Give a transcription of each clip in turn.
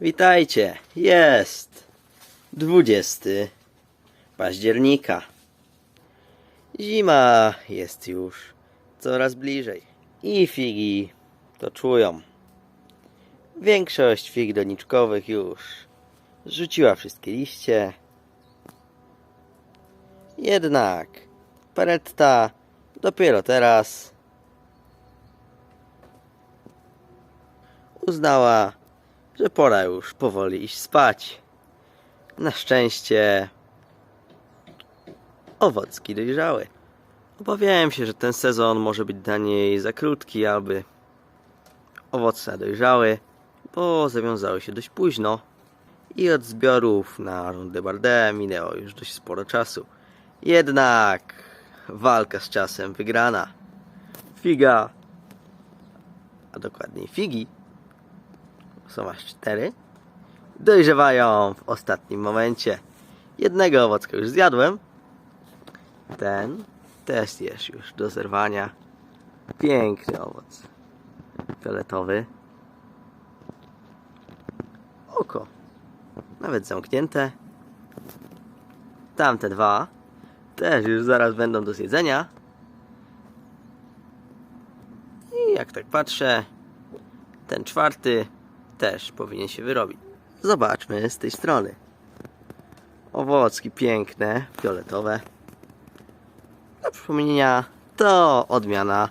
Witajcie, jest 20 października. Zima jest już coraz bliżej i figi to czują. Większość fig doniczkowych już rzuciła wszystkie liście. Jednak Peretta dopiero teraz uznała, że pora już powoli iść spać. Na szczęście owocki dojrzały. Obawiałem się, że ten sezon może być dla niej za krótki, aby owoce dojrzały, bo zawiązały się dość późno i od zbiorów na rundę Bardet minęło już dość sporo czasu. Jednak walka z czasem wygrana. Figa, a dokładniej figi, aż cztery, dojrzewają w ostatnim momencie. Jednego owocka już zjadłem. Ten też jest już do zerwania. Piękny owoc. Fioletowy. Oko. Nawet zamknięte. Tamte dwa też już zaraz będą do zjedzenia. I jak tak patrzę, ten czwarty też powinien się wyrobić. Zobaczmy z tej strony. Owocki piękne, fioletowe. Dla przypomnienia, to odmiana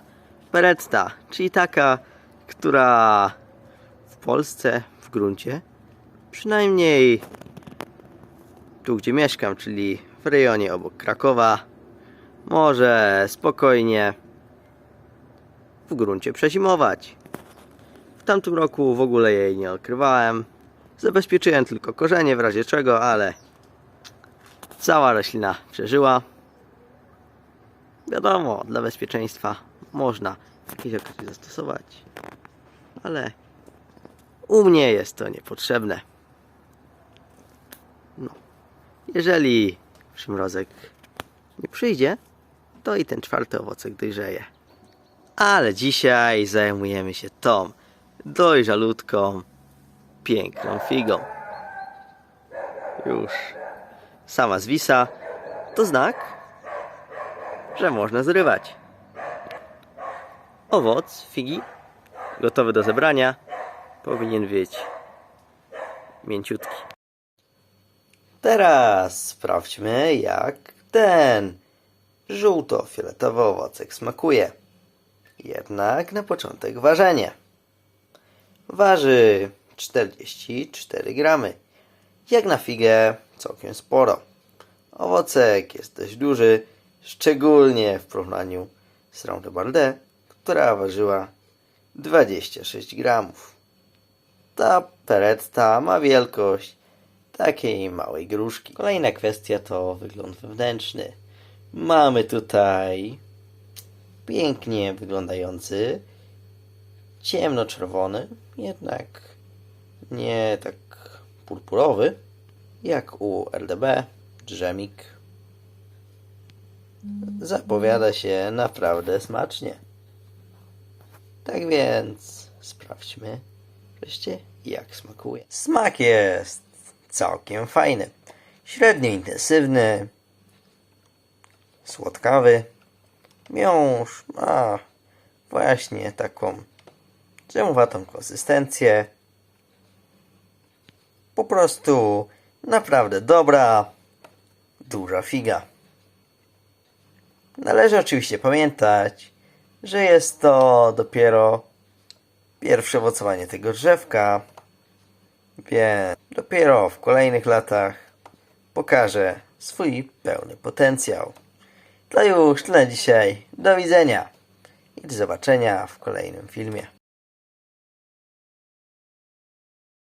Beretta, czyli taka, która w Polsce w gruncie, przynajmniej tu gdzie mieszkam, czyli w rejonie obok Krakowa, może spokojnie w gruncie przezimować. Tamtym roku w ogóle jej nie odkrywałem. Zabezpieczyłem tylko korzenie w razie czego, ale cała roślina przeżyła. Wiadomo, dla bezpieczeństwa można jakieś okazji zastosować, ale u mnie jest to niepotrzebne. No, jeżeli przymrozek nie przyjdzie, to i ten czwarty owocek dojrzeje. Ale dzisiaj zajmujemy się tą dojrzalutką, piękną figą. Już sama zwisa to znak, że można zrywać. Owoc figi gotowy do zebrania powinien być mięciutki. Teraz sprawdźmy jak ten żółto-fioletowy owocek smakuje. Jednak na początek ważenie. Waży 44 gramy. Jak na figę całkiem sporo. Owocek jest dość duży, szczególnie w porównaniu z Round Bardet, która ważyła 26 gramów. Ta peretta ma wielkość takiej małej gruszki. Kolejna kwestia to wygląd wewnętrzny. Mamy tutaj pięknie wyglądający ciemnoczerwony, jednak nie tak purpurowy, jak u RDB, drzemik. Zapowiada się naprawdę smacznie. Tak więc sprawdźmy wreszcie jak smakuje. Smak jest całkiem fajny. Średnio intensywny, słodkawy. Miąższ ma właśnie taką dżemowatą konsystencję. Po prostu naprawdę dobra, duża figa. Należy oczywiście pamiętać, że jest to dopiero pierwsze owocowanie tego drzewka, więc dopiero w kolejnych latach pokaże swój pełny potencjał. To już tyle dzisiaj. Do widzenia i do zobaczenia w kolejnym filmie.